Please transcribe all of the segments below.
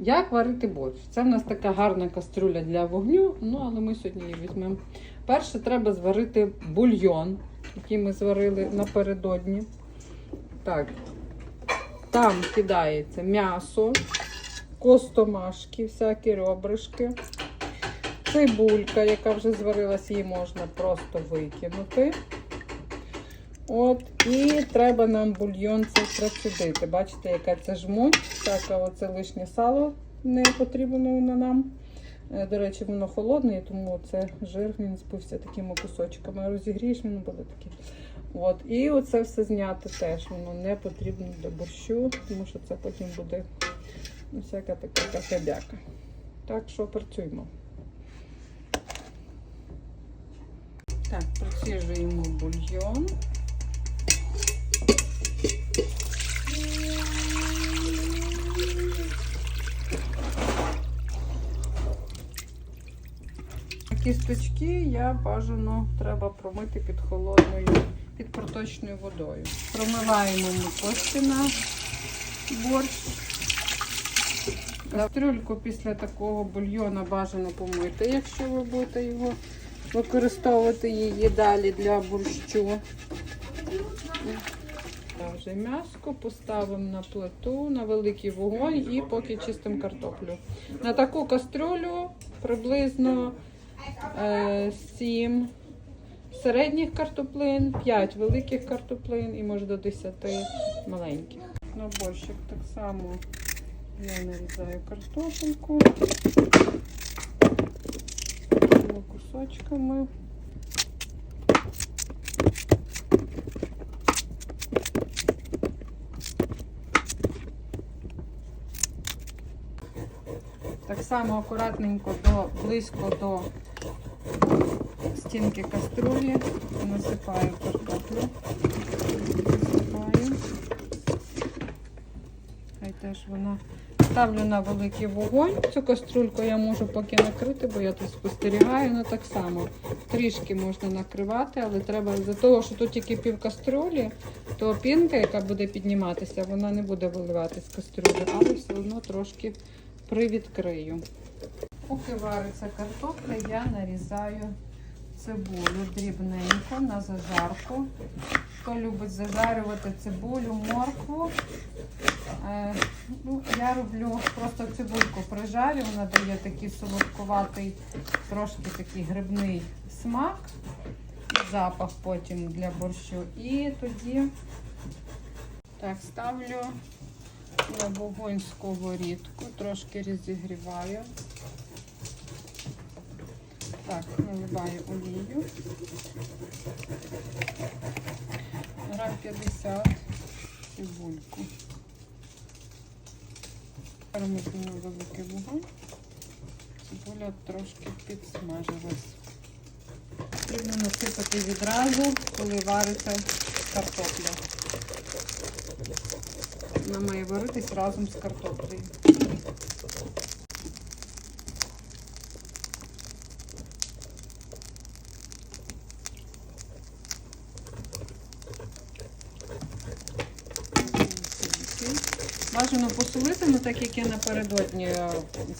Як варити борщ? Це в нас така гарна каструля для вогню, ну але ми сьогодні її візьмемо. Перше треба зварити бульйон, який ми зварили напередодні. Так. Там кидається м'ясо, костомашки, всякі ребришки, цибулька, яка вже зварилась, її можна просто викинути. От, і треба нам бульйон це процедити. Бачите, яка це жмуть. Так, оце лишнє сало не потрібно нам. Е, До речі, воно холодне, тому це жир він збився такими кусочками. Розігрієш, він буде такий. От, і оце все зняти теж. Воно не потрібно для борщу, тому що це потім буде ну, всяка така какадяка. Так що працюємо. Так, проціжуємо бульйон. Кісточки я бажано треба промити під холодною, під проточною водою. Промиваємо ми кості на борщ. Кастрюльку після такого бульйона бажано помити, якщо ви будете його використовувати її далі для борщу. Та Вже м'яско поставимо на плиту на великий вогонь і поки чистимо картоплю. На таку кастрюлю приблизно 7 середніх картоплин, 5 великих картоплин і може до 10 маленьких. На борщик так само я нарізаю картопельку кусочками. Так само акуратненько до близько до стінки каструлі насипаю картоплю. Теж вона ставлю на великий вогонь. Цю каструльку я можу поки накрити, бо я тут спостерігаю. Ну так само трішки можна накривати, але треба за того, що тут тільки пів каструлі, то пінка, яка буде підніматися, вона не буде виливатись з каструлі, але все одно трошки привідкрию. Поки вариться картопля, я нарізаю цибулю дрібненько на зажарку. Хто любить зажарювати цибулю, моркву. Е, ну, я роблю просто цибульку прижарю, вона дає такий солодкуватий, трошки такий грибний смак, запах потім для борщу. І тоді так, ставлю на вогонь сковорідку, трошки розігріваю. Так, наливаю олію. Грам 50 цибульку. Перемикну на великий вогонь. Цибуля трошки підсмажилась. Потрібно насипати відразу, коли вариться картопля. Вона має варитись разом з картоплею. Бажано посолити, ну так як я напередодні е,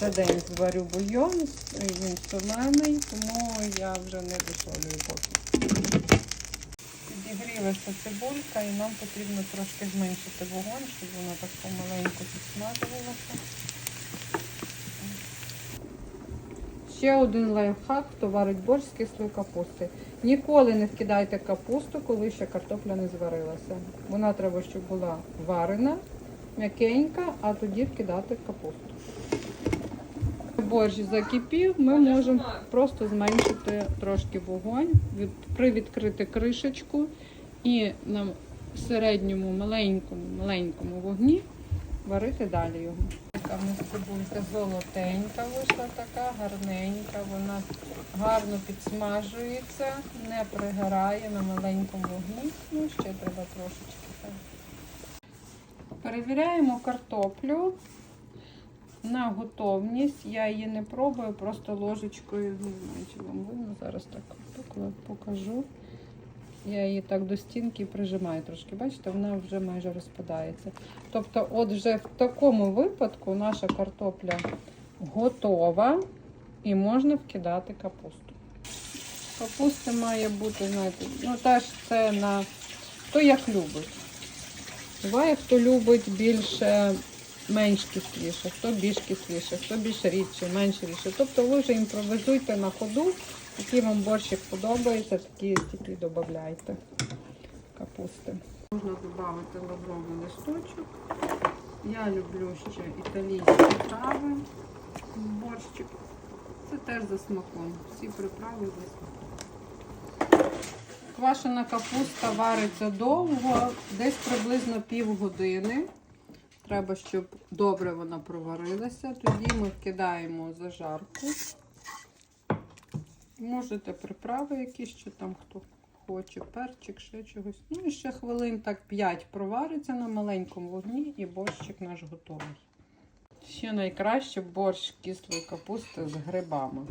за день зварю бульйон, він солений, тому я вже не досолюю поки. Підігрілася цибулька і нам потрібно трошки зменшити вогонь, щоб вона так помаленьку підсмажувалася. Ще один лайфхак, хто варить борщ з кислої капусти. Ніколи не вкидайте капусту, коли ще картопля не зварилася. Вона треба, щоб була варена, м'якенька, а тоді вкидати капусту. Борщ закипів, ми можемо просто зменшити трошки вогонь, від, привідкрити кришечку і на середньому маленькому маленькому вогні варити далі його. Така в нас цибулька золотенька вийшла така, гарненька, вона гарно підсмажується, не пригорає на маленькому вогні. Ну, ще треба трошечки. Перевіряємо картоплю на готовність. Я її не пробую, просто ложечкою, не знаю, чи вам видно, зараз так покажу. Я її так до стінки прижимаю трошки. Бачите, вона вже майже розпадається. Тобто, от вже в такому випадку наша картопля готова і можна вкидати капусту. Капуста має бути, знаєте, ну теж це на хто як любить. Буває, хто любить більше менш кисліше, хто більш кисліше, хто більш рідше, менш рідше. Тобто ви вже імпровізуйте на ходу, який вам борщик подобається, такі стільки додавайте капусти. Можна додати лавровий листочок. Я люблю ще італійські трави борщик. Це теж за смаком. Всі приправи за смаком. Квашена капуста вариться довго, десь приблизно півгодини. Треба, щоб добре вона проварилася. Тоді ми вкидаємо зажарку. Можете приправи якісь, що там хто хоче, перчик, ще чогось. Ну і ще хвилин так 5 провариться на маленькому вогні і борщик наш готовий. Ще найкраще борщ кислої капусти з грибами.